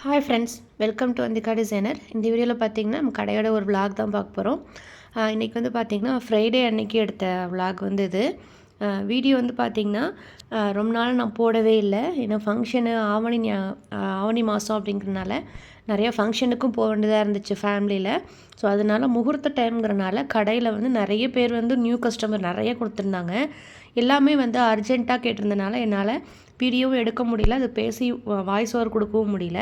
Hi friends welcome to Anthika designer இந்த வீடியோவில் பார்த்தீங்கன்னா நம்ம கடையோட ஒரு விளாக் தான் பார்க்க போகிறோம் இன்றைக்கி வந்து பார்த்திங்கன்னா ஃப்ரைடே அன்னைக்கு எடுத்த விளாக் வந்து இது. வீடியோ வந்து பார்த்திங்கன்னா ரொம்ப நாள் நான் போடவே இல்லை. ஏன்னா ஃபங்க்ஷனு ஆவணி ஞா- ஆவணி மாதம் அப்படிங்கிறனால நிறைய ஃபங்க்ஷனுக்கும் போக வேண்டியதாக இருந்துச்சு ஃபேமிலியில் ஸோ அதனால முகூர்த்த டைம்ங்கிறனால கடையில் வந்து நிறைய பேர் வந்து நியூ கஸ்டமர் நிறைய கொடுத்துருந்தாங்க. எல்லாமே வந்து அர்ஜெண்ட்டாக கேட்டிருந்தனால என்னால் வீடியோவும் எடுக்க முடியல அது பேசி வாய்ஸ் ஓவர் கொடுக்கவும் முடியல.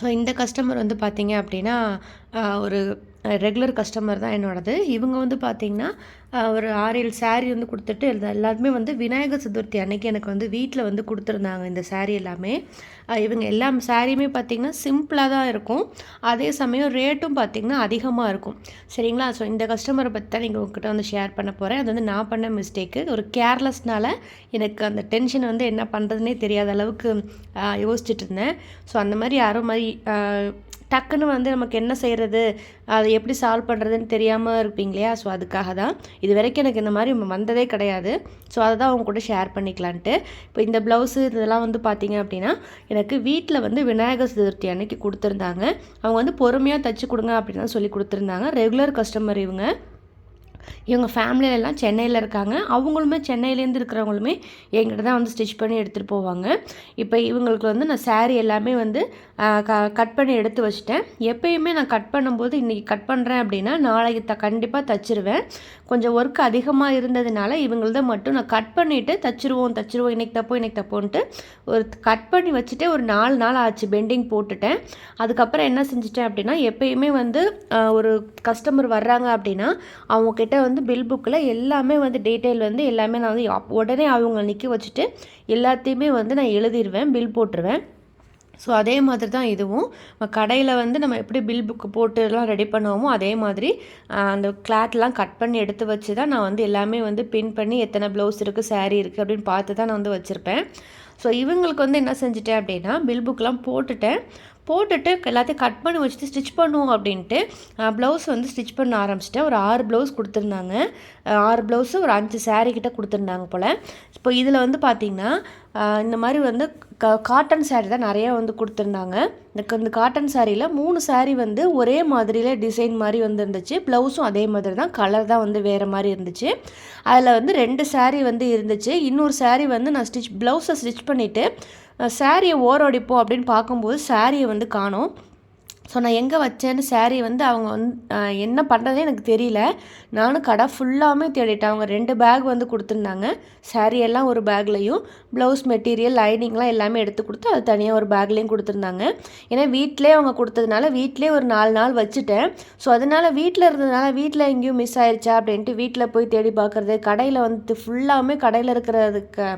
ஸோ இந்த கஸ்டமர் வந்து பார்த்தீங்க அப்படின்னா ஒரு ரெகுலர் கஸ்டமர் தான் என்னோடது. இவங்க வந்து பார்த்திங்கன்னா ஒரு ஆறு ஏழு சாரீ வந்து கொடுத்துட்டு எல்லாருமே வந்து விநாயகர் சதுர்த்தி அன்னைக்கு எனக்கு வந்து வீட்டில் வந்து கொடுத்துருந்தாங்க இந்த சாரீ எல்லாமே. இவங்க எல்லா சாரியுமே பார்த்திங்கன்னா சிம்பிளாக தான் இருக்கும். அதே சமயம் ரேட்டும் பார்த்தீங்கன்னா அதிகமாக இருக்கும். சரிங்களா? ஸோ இந்த கஸ்டமரை பற்றி தான் நீங்கள் உங்ககிட்ட வந்து ஷேர் பண்ண போகிறேன் அது வந்து நான் பண்ண மிஸ்டேக்கு ஒரு கேர்லெஸ்னால் எனக்கு அந்த டென்ஷன் வந்து என்ன பண்ணுறதுனே தெரியாத அளவுக்கு யோசிச்சுட்டு இருந்தேன். ஸோ அந்த மாதிரி யாரும் மாதிரி டக்குன்னு வந்து நமக்கு என்ன செய்கிறது அதை எப்படி சால்வ் பண்ணுறதுன்னு தெரியாமல் இருப்பீங்க இல்லையா? ஸோ அதுக்காக தான் இது வரைக்கும் எனக்கு இந்த மாதிரி வந்ததே கிடையாது. ஸோ அதை தான் அவங்க கூட ஷேர் பண்ணிக்கலான்ட்டு. இப்போ இந்த ப்ளவுஸு இதெல்லாம் வந்து பார்த்தீங்க அப்படின்னா எனக்கு வீட்டில் வந்து விநாயகர் சதுர்த்தி அன்னைக்கு கொடுத்துருந்தாங்க. அவங்க வந்து பொறுமையாக தச்சு கொடுங்க அப்படின்னு தான் சொல்லி கொடுத்துருந்தாங்க. ரெகுலர் கஸ்டமர் இவங்க. இவங்க ஃபேமிலியில எல்லாம் சென்னையில் இருக்காங்க. அவங்களுமே சென்னையிலேருந்து இருக்கிறவங்களுமே என்கிட்ட தான் வந்து ஸ்டிச் பண்ணி எடுத்துகிட்டு போவாங்க. இப்போ இவங்களுக்கு வந்து நான் சாரீ எல்லாமே வந்து க கட் பண்ணி எடுத்து வச்சுட்டேன். எப்பயுமே நான் கட் பண்ணும்போது இன்றைக்கி கட் பண்ணுறேன் அப்படின்னா நாளைக்கு த கண்டிப்பாக தச்சிருவேன். கொஞ்சம் ஒர்க் அதிகமாக இருந்ததுனால இவங்களத மட்டும் நான் கட் பண்ணிவிட்டு தச்சிருவோம் தச்சிருவோம் இன்னைக்கு தப்போ இன்னைக்கு தப்போன்ட்டு ஒரு கட் பண்ணி வச்சுட்டு ஒரு நாலு நாள் ஆச்சு பெண்டிங் போட்டுட்டேன். அதுக்கப்புறம் என்ன செஞ்சுட்டேன் அப்படின்னா எப்பயுமே வந்து ஒரு கஸ்டமர் வர்றாங்க அப்படின்னா அவங்க கிட்ட வந்து பில் புக்கில் எல்லாமே வந்து டீட்டெயில் வந்து எல்லாமே நான் வந்து உடனே அவங்க நிற்க வச்சுட்டு எல்லாத்தையுமே வந்து நான் எழுதிடுவேன் பில் போட்டுருவேன். ஸோ அதே மாதிரி தான் இதுவும். கடையில் வந்து நம்ம எப்படி பில் புக்கு போட்டுலாம் ரெடி பண்ணுவோமோ அதே மாதிரி அந்த கிளாத்லாம் கட் பண்ணி எடுத்து வச்சு தான் நான் வந்து எல்லாமே வந்து பின் பண்ணி எத்தனை ப்ளவுஸ் இருக்குது சாரீ இருக்குது அப்படின்னு பார்த்து தான் நான் வந்து வச்சுருப்பேன். ஸோ இவங்களுக்கு வந்து என்ன செஞ்சுட்டேன் அப்படின்னா பில் புக்கெலாம் போட்டுட்டேன். போட்டுட்டு எல்லாத்தையும் கட் பண்ணி வச்சுட்டு ஸ்டிச் பண்ணுவோம் அப்படின்ட்டு ப்ளவுஸ் வந்து ஸ்டிச் பண்ண ஆரம்பிச்சிட்டேன். ஒரு ஆறு ப்ளவுஸ் கொடுத்துருந்தாங்க. ஆறு ப்ளவுஸு ஒரு அஞ்சு சேரீ கிட்ட கொடுத்துருந்தாங்க போல். இப்போ இதில் வந்து பார்த்திங்கன்னா இந்த மாதிரி வந்து க காட்டன் சாரீ தான் நிறையா வந்து கொடுத்துருந்தாங்க. இந்த காட்டன் சாரியில் மூணு சாரீ வந்து ஒரே மாதிரியில டிசைன் மாதிரி வந்து இருந்துச்சு ப்ளவுஸும் அதே மாதிரி தான் கலர் தான் வந்து வேறு மாதிரி இருந்துச்சு. அதில் வந்து ரெண்டு சாரீ வந்து இருந்துச்சு. இன்னொரு சாரீ வந்து நான் ஸ்டிச் ப்ளவுஸை ஸ்டிச் பண்ணிவிட்டு சாரியை ஓரடிப்போம் அப்படின்னு பார்க்கும்போது சாரியை வந்து காணோம். ஸோ நான் எங்கே வச்சேன்னு saree வந்து அவங்க வந்து என்ன பண்ணுறதே எனக்கு தெரியல. நானும் கடை ஃபுல்லாமே தேடிட்டேன். அவங்க ரெண்டு பேக் வந்து கொடுத்துருந்தாங்க. saree எல்லாம் ஒரு பேக்லேயும் ப்ளவுஸ் மெட்டீரியல் லைனிங்லாம் எல்லாமே எடுத்து கொடுத்து அது தனியாக ஒரு பேக்லேயும் கொடுத்துருந்தாங்க. ஏன்னா வீட்டிலே அவங்க கொடுத்ததுனால வீட்டிலே ஒரு நாலு நாள் வச்சுட்டேன். ஸோ அதனால் வீட்டில் இருந்ததுனால வீட்டில் எங்கேயும் மிஸ் ஆயிடுச்சா அப்படின்ட்டு வீட்டில் போய் தேடி பார்க்குறது கடையில் வந்து ஃபுல்லாமே கடையில் இருக்கிறதுக்கு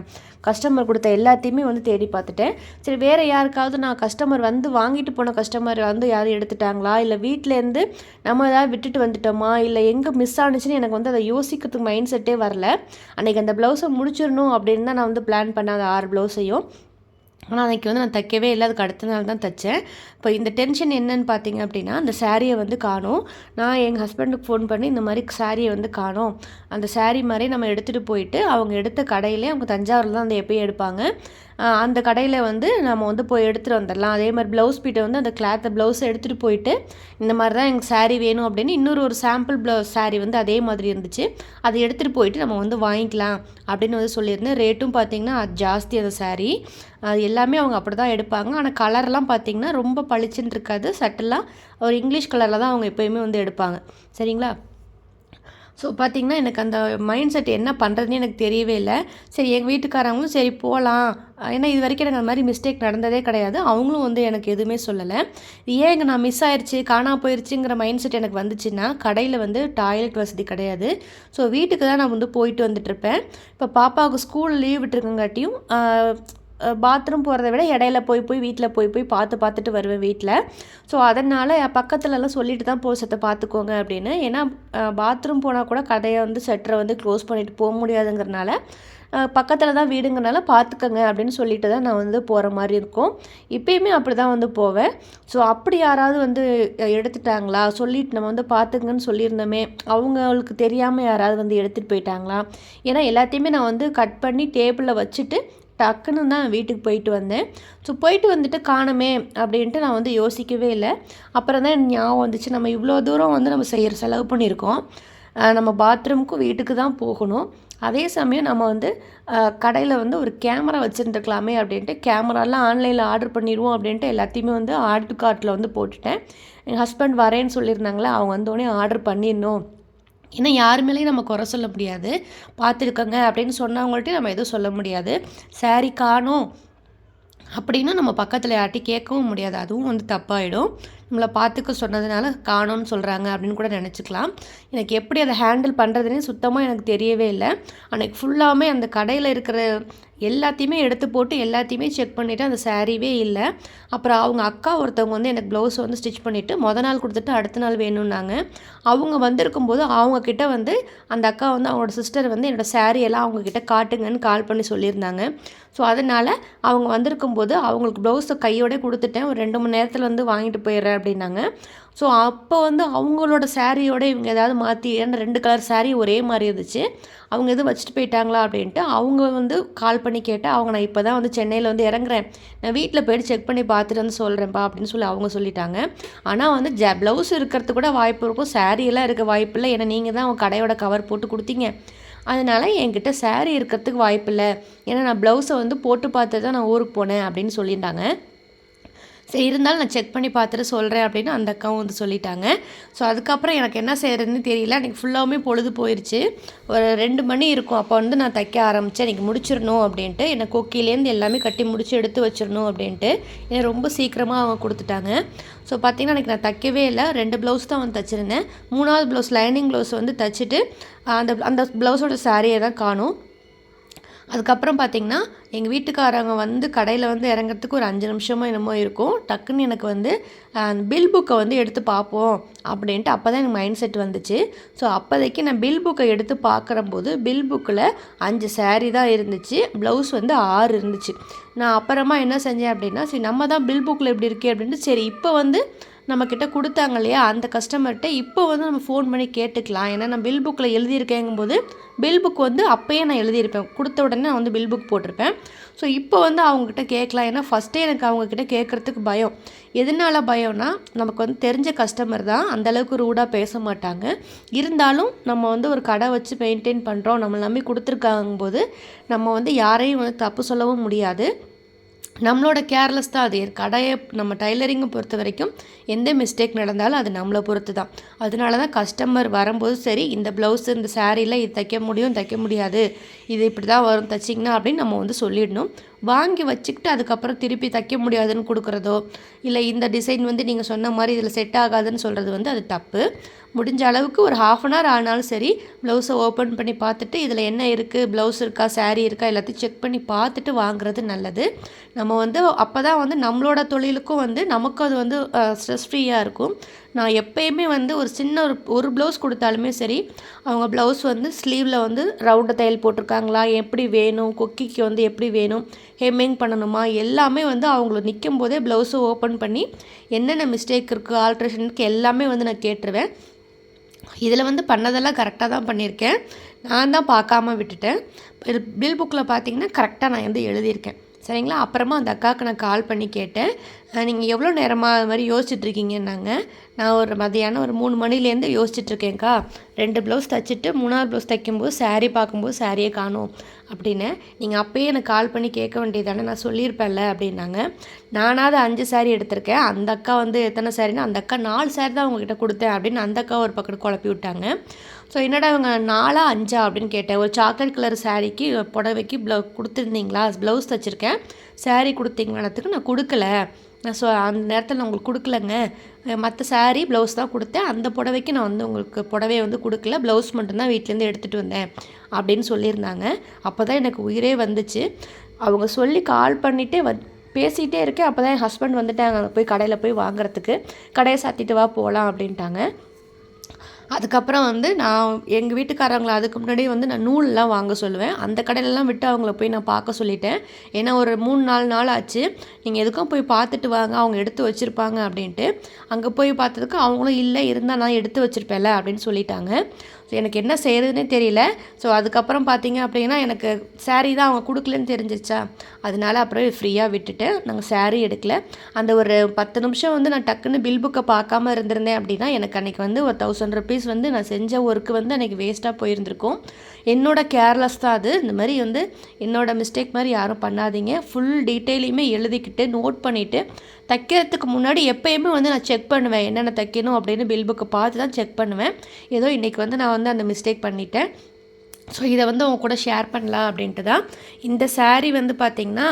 கஸ்டமர் கொடுத்த எல்லாத்தையுமே வந்து தேடி பார்த்துட்டேன். சரி வேறு யாருக்காவது நான் கஸ்டமர் வந்து வாங்கிட்டு போன கஸ்டமர் வந்து யாரும் எடுத்துட்டாங்களா? இல்லை வீட்டிலேருந்து நம்ம ஏதாவது விட்டுட்டு வந்துட்டோமா? இல்லை எங்கே மிஸ் ஆனுச்சுன்னு எனக்கு வந்து அதை யோசிக்கிறதுக்கு மைண்ட் செட்டே வரல. அன்றைக்கி அந்த ப்ளவுஸை முடிச்சிடணும் அப்படின்னு தான் நான் வந்து பிளான் பண்ணேன். அந்த ஆறு ப்ளவுஸையும் ஆனால் அன்றைக்கி வந்து நான் தைக்கவே இல்லை. அதுக்கு அடுத்த நாள் தான் தைச்சேன். இப்போ இந்த டென்ஷன் என்னன்னு பார்த்தீங்க அப்படின்னா அந்த சாரியை வந்து காணும். நான் எங்கள் ஹஸ்பண்டுக்கு ஃபோன் பண்ணி இந்த மாதிரி சாரியை வந்து காணோம். அந்த சாரீ மாதிரி நம்ம எடுத்துகிட்டு போயிட்டு அவங்க எடுத்த கடையிலே அவங்க தஞ்சாவூரில் தான் அந்த எப்பயும் எடுப்பாங்க. அந்த கடையில் வந்து நம்ம வந்து போய் எடுத்துகிட்டு வந்துடலாம். அதே மாதிரி ப்ளவுஸ் பீட்டை வந்து அந்த கிளாத்தை ப்ளவுஸை எடுத்துகிட்டு போயிட்டு இந்த மாதிரி தான் எனக்கு சாரீ வேணும் அப்படின்னு இன்னொரு ஒரு சாம்பிள் ப்ளவுஸ் சாரீ வந்து அதே மாதிரி இருந்துச்சு. அதை எடுத்துகிட்டு போயிட்டு நம்ம வந்து வாங்கிக்கலாம் அப்படின்னு வந்து சொல்லியிருந்தேன். ரேட்டும் பார்த்தீங்கன்னா அது ஜாஸ்தி அந்த சாரீ எல்லாமே அவங்க அப்படி தான் எடுப்பாங்க ஆனால் கலர்லாம் பார்த்தீங்கன்னா ரொம்ப பளிச்சுன்னு இருக்காது. சட்டெல்லாம் ஒரு இங்கிலீஷ் கலரில் தான் அவங்க எப்போயுமே வந்து எடுப்பாங்க. சரிங்களா? ஸோ பார்த்தீங்கன்னா எனக்கு அந்த மைண்ட் செட் என்ன பண்ணுறதுனே எனக்கு தெரியவே இல்லை. சரி எங்கள் வீட்டுக்காரங்களும் சரி போகலாம் ஏன்னா இது வரைக்கும் எனக்கு அந்த மாதிரி மிஸ்டேக் நடந்ததே கிடையாது. அவங்களும் வந்து எனக்கு எதுவுமே சொல்லலை. ஏன் இங்கே நான் மிஸ் ஆயிடுச்சு காணாம போயிடுச்சுங்கிற மைண்ட் செட் எனக்கு வந்துச்சுன்னா கடையில் வந்து டாய்லெட் வசதி கிடையாது. ஸோ வீட்டுக்கு தான் நான் வந்து போயிட்டு வந்துட்டுருப்பேன் இப்போ பாப்பாவுக்கு ஸ்கூல் லீவ் விட்டுருக்கங்காட்டியும் பாத்ரூம் போகிறத விட இடையில போய் போய் வீட்டில் போய் போய் பார்த்து பார்த்துட்டு வருவேன் வீட்டில் ஸோ அதனால் பக்கத்துலலாம் சொல்லிட்டு தான் போ சத்த பார்த்துக்கோங்க அப்படின்னு. ஏன்னா பாத்ரூம் போனால் கூட கடையை வந்து ஷட்டரை வந்து க்ளோஸ் பண்ணிட்டு போக முடியாதுங்கிறனால பக்கத்தில் தான் வீடுங்கிறனால பார்த்துக்கங்க அப்படின்னு சொல்லிட்டு தான் நான் வந்து போகிற மாதிரி இருக்கும். இப்போயுமே அப்படி தான் வந்து போவேன். ஸோ அப்படி யாராவது வந்து எடுத்துட்டாங்களா? சொல்லிட்டு நம்ம வந்து பார்த்துங்கன்னு சொல்லியிருந்தோமே அவங்களுக்கு தெரியாமல் யாராவது வந்து எடுத்துகிட்டு போயிட்டாங்களா? ஏன்னா எல்லாத்தையுமே நான் வந்து கட் பண்ணி டேபிளில் வச்சுட்டு டக்குன்னு தான் வீட்டுக்கு போயிட்டு வந்தேன். ஸோ போயிட்டு வந்துட்டு காணுமே அப்படின்ட்டு நான் வந்து யோசிக்கவே இல்லை. அப்புறம் தான் ஞாபகம் வந்துச்சு நம்ம இவ்வளோ தூரம் வந்து நம்ம செய்கிற செலவு பண்ணியிருக்கோம். நம்ம பாத்ரூமுக்கும் வீட்டுக்கு தான் போகணும். அதே சமயம் நம்ம வந்து கடையில் வந்து ஒரு கேமரா வச்சுருந்துருக்கலாமே அப்படின்ட்டு கேமராலாம் ஆன்லைனில் ஆர்டர் பண்ணிடுவோம் அப்படின்ட்டு எல்லாத்தையுமே வந்து ஆர்டர் கார்ட்டில் வந்து போட்டுட்டேன். எங்கள் ஹஸ்பண்ட் வரேன்னு சொல்லியிருந்தாங்களே அவங்க வந்தோடனே ஆர்டர் பண்ணிடணும். ஏன்னா யார் மேலேயும் நம்ம குறை சொல்ல முடியாது. பார்த்துருக்கோங்க அப்படின்னு சொன்னவங்கள்ட்டையும் நம்ம எதுவும் சொல்ல முடியாது. சாரி காணோம் அப்படின்னா நம்ம பக்கத்தில் யார்ட்டி கேட்கவும் முடியாது. அதுவும் வந்து தப்பாயிடும். நம்மளை பார்த்துக்க சொன்னதுனால காணோன்னு சொல்கிறாங்க அப்படின்னு கூட நினச்சிக்கலாம். எனக்கு எப்படி அதை ஹேண்டில் பண்ணுறதுனே சுத்தமாக எனக்கு தெரியவே இல்லை. அன்றைக்கி ஃபுல்லாமே அந்த கடையில் இருக்கிற எல்லாத்தையுமே எடுத்து போட்டு எல்லாத்தையுமே செக் பண்ணிவிட்டு அந்த சாரீவே இல்லை. அப்புறம் அவங்க அக்கா ஒருத்தவங்க வந்து எனக்கு ப்ளவுஸ் வந்து ஸ்டிச் பண்ணிவிட்டு மொதல் நாள் கொடுத்துட்டு அடுத்த நாள் வேணும்னாங்க. அவங்க வந்திருக்கும் போது அவங்கக்கிட்ட வந்து அந்த அக்கா வந்து அவங்களோட சிஸ்டர் வந்து என்னோடய saree எல்லாம் அவங்கக்கிட்ட காட்டுங்கன்னு கால் பண்ணி சொல்லியிருந்தாங்க. ஸோ அதனால் அவங்க வந்திருக்கும் போது அவங்களுக்கு ப்ளவுஸை கையோட கொடுத்துட்டேன். ஒரு ரெண்டு மணி நேரத்தில் வந்து வாங்கிட்டு போயிடுறேன் அப்படின்னாங்க. ஸோ அப்போ வந்து அவங்களோட சாரியோட இவங்க ஏதாவது மாற்றி ஏன்னா ரெண்டு கலர் சாரீ ஒரே மாதிரி இருந்துச்சு. அவங்க எதுவும் வச்சுட்டு போயிட்டாங்களா அப்படின்ட்டு அவங்க வந்து கால் பண்ணி கேட்டால் அவங்க நான் இப்போ தான் வந்து சென்னையில் வந்து இறங்குறேன். நான் வீட்டில் போயிட்டு செக் பண்ணி பார்த்துட்டு வந்து சொல்கிறேன்ப்பா அப்படின்னு சொல்லி அவங்க சொல்லிட்டாங்க. ஆனால் வந்து ஜ ப்ளவுஸ் இருக்கிறது கூட வாய்ப்பு இருக்கும். saree இருக்க வாய்ப்பு இல்லை. ஏன்னா நீங்கள் தான் அவங்க கடையோட கவர் போட்டு கொடுத்தீங்க. அதனால் என்கிட்ட சேரீ இருக்கிறதுக்கு வாய்ப்பில்லை ஏன்னா நான் ப்ளவுஸை வந்து போட்டு பார்த்து தான் நான் ஊருக்கு போனேன் அப்படின்னு சொல்லியிருந்தாங்க. சரி இருந்தாலும் நான் செக் பண்ணி பார்த்துட்டு சொல்கிறேன் அப்படின்னு அந்த அக்காவும் வந்து சொல்லிட்டாங்க. ஸோ அதுக்கப்புறம் எனக்கு என்ன செய்கிறதுன்னு தெரியல. அன்றைக்கி ஃபுல்லாகவுமே பொழுது போயிடுச்சு ஒரு ரெண்டு மணி இருக்கும். அப்போ வந்து நான் தைக்க ஆரம்பித்தேன் எனக்கு முடிச்சிடணும் அப்படின்ட்டு. என்னை கொக்கிலேருந்து எல்லாமே கட்டி முடிச்சு எடுத்து வச்சிடணும் அப்படின்ட்டு. என்னை ரொம்ப சீக்கிரமாக அவங்க கொடுத்துட்டாங்க. ஸோ பார்த்திங்கன்னா எனக்கு நான் தைக்கவே இல்லை. ரெண்டு ப்ளவுஸ் தான் வந்து தைச்சிருந்தேன். மூணாவது ப்ளவுஸ் லைனிங் ப்ளவுஸ் வந்து தைச்சிட்டு அந்த அந்த ப்ளவுஸோட சாரியை தான் காணும். அதுக்கப்புறம் பார்த்திங்கன்னா எங்கள் வீட்டுக்காரங்க வந்து கடையில் வந்து இறங்குறதுக்கு ஒரு அஞ்சு நிமிஷமோ என்னமோ இருக்கும். டக்குன்னு எனக்கு வந்து பில் புக்கை வந்து எடுத்து பார்ப்போம் அப்படின்ட்டு அப்போ தான் எனக்கு மைண்ட் செட் வந்துச்சு. ஸோ அப்போதைக்கு நான் பில் புக்கை எடுத்து பார்க்குறம்போது பில் புக்கில் அஞ்சு saree தான் இருந்துச்சு. ப்ளவுஸ் வந்து ஆறு இருந்துச்சு. நான் அப்புறமா என்ன செஞ்சேன் அப்படின்னா சரி நம்ம தான் பில் புக்கில் எப்படி இருக்கே அப்படின்ட்டு சரி இப்போ வந்து நம்மக்கிட்ட கொடுத்தாங்க இல்லையா? அந்த கஸ்டமர்கிட்ட இப்போ வந்து நம்ம ஃபோன் பண்ணி கேட்டுக்கலாம். ஏன்னா நான் பில் புக்கில் எழுதியிருக்கேங்கும்போது பில் புக் வந்து அப்போயே நான் எழுதியிருப்பேன். கொடுத்த உடனே நான் வந்து பில் புக் போட்டிருப்பேன். ஸோ இப்போ வந்து அவங்கக்கிட்ட கேட்கலாம். ஏன்னா ஃபஸ்ட்டே எனக்கு அவங்கக்கிட்ட கேட்குறதுக்கு பயம். எதனால பயம்னா நமக்கு வந்து தெரிஞ்ச கஸ்டமர் தான் அந்தளவுக்கு ரூடாக பேச மாட்டாங்க. இருந்தாலும் நம்ம வந்து ஒரு கடை வச்சு மெயின்டைன் பண்ணுறோம் நம்ம நம்பி கொடுத்துருக்காங்க போது நம்ம வந்து யாரையும் வந்து தப்பு சொல்லவும் முடியாது. நம்மளோட கேர்லெஸ் தான் அது. கடையை நம்ம டைலரிங்கை பொறுத்த வரைக்கும் எந்த மிஸ்டேக் நடந்தாலும் அது நம்மளை பொறுத்து தான். அதனால தான் கஸ்டமர் வரும்போது சரி இந்த ப்ளவுஸ் இந்த சாரீயில் இது தைக்க முடியும் தைக்க முடியாது. இது இப்படி தான் வரும் தைச்சிங்கன்னா அப்படின்னு நம்ம வந்து சொல்லிடணும். வாங்கி வச்சுக்கிட்டு அதுக்கப்புறம் திருப்பி தைக்க முடியாதுன்னு கொடுக்குறதோ இல்லை இந்த டிசைன் வந்து நீங்கள் சொன்ன மாதிரி இதில் செட் ஆகாதுன்னு சொல்கிறது வந்து அது தப்பு. முடிஞ்ச அளவுக்கு ஒரு ஹாஃப் அன் ஹவர் ஆனாலும் சரி ப்ளவுஸை ஓப்பன் பண்ணி பார்த்துட்டு இதில் என்ன இருக்குது ப்ளவுஸ் இருக்கா சாரீ இருக்கா எல்லாத்தையும் செக் பண்ணி பார்த்துட்டு வாங்குறது நல்லது. நம்ம வந்து அப்போ தான் வந்து நம்மளோட தொழிலுக்கும் வந்து நமக்கும் அது வந்து ஸ்ட்ரெஸ் ஃப்ரீயாக இருக்கும். நான் எப்பயுமே வந்து ஒரு சின்ன ஒரு ஒரு ப்ளவுஸ் கொடுத்தாலுமே சரி அவங்க ப்ளவுஸ் வந்து ஸ்லீவில் வந்து ரவுண்டு தையல் போட்டிருக்காங்களா எப்படி வேணும் கொக்கிக்கு வந்து எப்படி வேணும் ஹெம்மிங் பண்ணணுமா எல்லாமே வந்து அவங்கள நிற்கும் போதே ப்ளவுஸை ஓப்பன் பண்ணி என்னென்ன மிஸ்டேக் இருக்குது ஆல்ட்ரேஷனுக்கு எல்லாமே வந்து நான் கேட்டுருவேன். இதில் வந்து பண்ணதெல்லாம் கரெக்டாக தான் பண்ணியிருக்கேன். நான் தான் பார்க்காம விட்டுட்டேன். பில் புக்கில் பார்த்தீங்கன்னா கரெக்டாக நான் வந்து எழுதியிருக்கேன். சரிங்களா? அப்புறமா அந்த அக்காவுக்கு நான் கால் பண்ணி கேட்டேன். நீங்கள் எவ்வளோ நேரமாக அது மாதிரி யோசிச்சுட்டு இருக்கீங்கன்னாங்க. நான் ஒரு மதியானம் ஒரு மூணு மணிலேருந்து யோசிச்சுட்ருக்கேன்க்கா ரெண்டு ப்ளவுஸ் தைச்சிட்டு மூணாவது ப்ளவுஸ் தைக்கும்போது saree பார்க்கும்போது சாரியே காணும் அப்படின்னு. நீங்கள் அப்பயே எனக்கு கால் பண்ணி கேட்க வேண்டியதானே நான் சொல்லியிருப்பேன்ல அப்படின்னாங்க. நானாவது அஞ்சு சாரீ எடுத்திருக்கேன். அந்த அக்கா வந்து எத்தனை சாரின்னா அந்த அக்கா நாலு சாரி தான் உங்ககிட்ட கொடுத்தேன் அப்படின்னு அந்த அக்கா ஒரு பக்கம் குழப்பி விட்டாங்க. ஸோ என்னடா இவங்க நாலா அஞ்சா அப்படின்னு கேட்டேன். ஒரு சாக்லேட் கலர் சாரீக்கு புடவைக்கு ப்ளவு கொடுத்துருந்தீங்களா? ப்ளவுஸ் தைச்சிருக்கேன். சாரீ கொடுத்தீங்களானதுக்கு நான் கொடுக்கல. நான் ஸோ அந்த நேரத்தில் நான் உங்களுக்கு கொடுக்கலங்க. மற்ற சாரீ ப்ளவுஸ் தான் கொடுத்தேன். அந்த புடவைக்கு நான் வந்து உங்களுக்கு புடவையை வந்து கொடுக்கல. ப்ளவுஸ் மட்டும்தான் வீட்டிலேருந்து எடுத்துகிட்டு வந்தேன் அப்படின்னு சொல்லியிருந்தாங்க. அப்போ தான் எனக்கு உயிரே வந்துச்சு. அவங்க சொல்லி கால் பண்ணிகிட்டே வ பேசிகிட்டே இருக்கேன். அப்போ தான் என் ஹஸ்பண்ட் வந்துட்டாங்க. அங்கே போய் கடையில் போய் வாங்குறதுக்கு. கடையை சாத்திட்டு வா போகலாம் அப்படின்ட்டாங்க. அதுக்கப்புறம் வந்து நான் எங்கள் வீட்டுக்காரங்களை அதுக்கு முன்னாடியே வந்து நான் நூல்லாம் வாங்க சொல்லுவேன். அந்த கடையிலலாம் விட்டு அவங்கள போய் நான் பார்க்க சொல்லிட்டேன். ஏன்னா ஒரு மூணு நாலு நாள் ஆச்சு. நீங்கள் எதுக்கும் போய் பார்த்துட்டு வாங்க அவங்க எடுத்து வச்சுருப்பாங்க அப்படின்ட்டு. அங்கே போய் பார்த்ததுக்கு அவங்களும் இல்லை இருந்தால் நான் எடுத்து வச்சுருப்பேன்ல அப்படின்னு சொல்லிட்டாங்க. ஸோ எனக்கு என்ன செய்கிறதுனே தெரியல. ஸோ அதுக்கப்புறம் பார்த்தீங்க அப்படின்னா எனக்கு சாரீ தான் அவங்க கொடுக்கலன்னு தெரிஞ்சிருச்சா? அதனால அப்புறம் ஃப்ரீயாக விட்டுட்டு நாங்கள் சாரீ எடுக்கல. அந்த ஒரு பத்து நிமிஷம் வந்து நான் டக்குன்னு பில் புக்கை பார்க்காம இருந்திருந்தேன் அப்படின்னா எனக்கு அன்றைக்கி வந்து ஒரு தௌசண்ட் ருபீஸ் வந்து நான் செஞ்ச ஒர்க்கு வந்து அன்றைக்கி வேஸ்ட்டாக போயிருந்திருக்கும். என்னோடய கேர்லெஸ் தான் அது. இந்த மாதிரி வந்து என்னோடய மிஸ்டேக் மாதிரி யாரும் பண்ணாதீங்க. ஃபுல் டீட்டெயிலையுமே எழுதிக்கிட்டு நோட் பண்ணிவிட்டு தைக்கிறதுக்கு முன்னாடி எப்பயுமே வந்து நான் செக் பண்ணுவேன். என்னென்ன தைக்கணும் அப்படின்னு பில் புக்கை பார்த்து தான் செக் பண்ணுவேன். ஏதோ இன்றைக்கி வந்து நான் வந்து அந்த மிஸ்டேக் பண்ணிட்டேன். ஸோ இதை வந்து அவங்க கூட ஷேர் பண்ணலாம் அப்படின்ட்டு தான். இந்த சேரீ வந்து பார்த்திங்கன்னா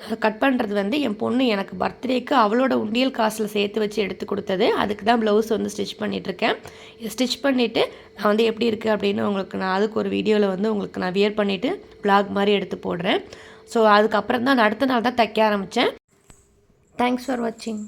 நான் கட் பண்ணுறது வந்து என் பொண்ணு எனக்கு பர்த்டேக்கு அவளோட உண்டியல் காசில் சேர்த்து வச்சு எடுத்து கொடுத்தது. அதுக்கு தான் ப்ளவுஸ் வந்து ஸ்டிச் பண்ணிகிட்ருக்கேன் இதை ஸ்டிச் பண்ணிவிட்டு நான் வந்து எப்படி இருக்குது அப்படின்னு உங்களுக்கு நான் அதுக்கு ஒரு வீடியோவில் வந்து உங்களுக்கு நான் வியர் பண்ணிவிட்டு ப்ளாக் மாதிரி எடுத்து போடுறேன். ஸோ அதுக்கப்புறம் தான் நான் அடுத்த நாள் தான் தைக்க ஆரம்பித்தேன் தேங்க்ஸ் ஃபார் வாட்சிங்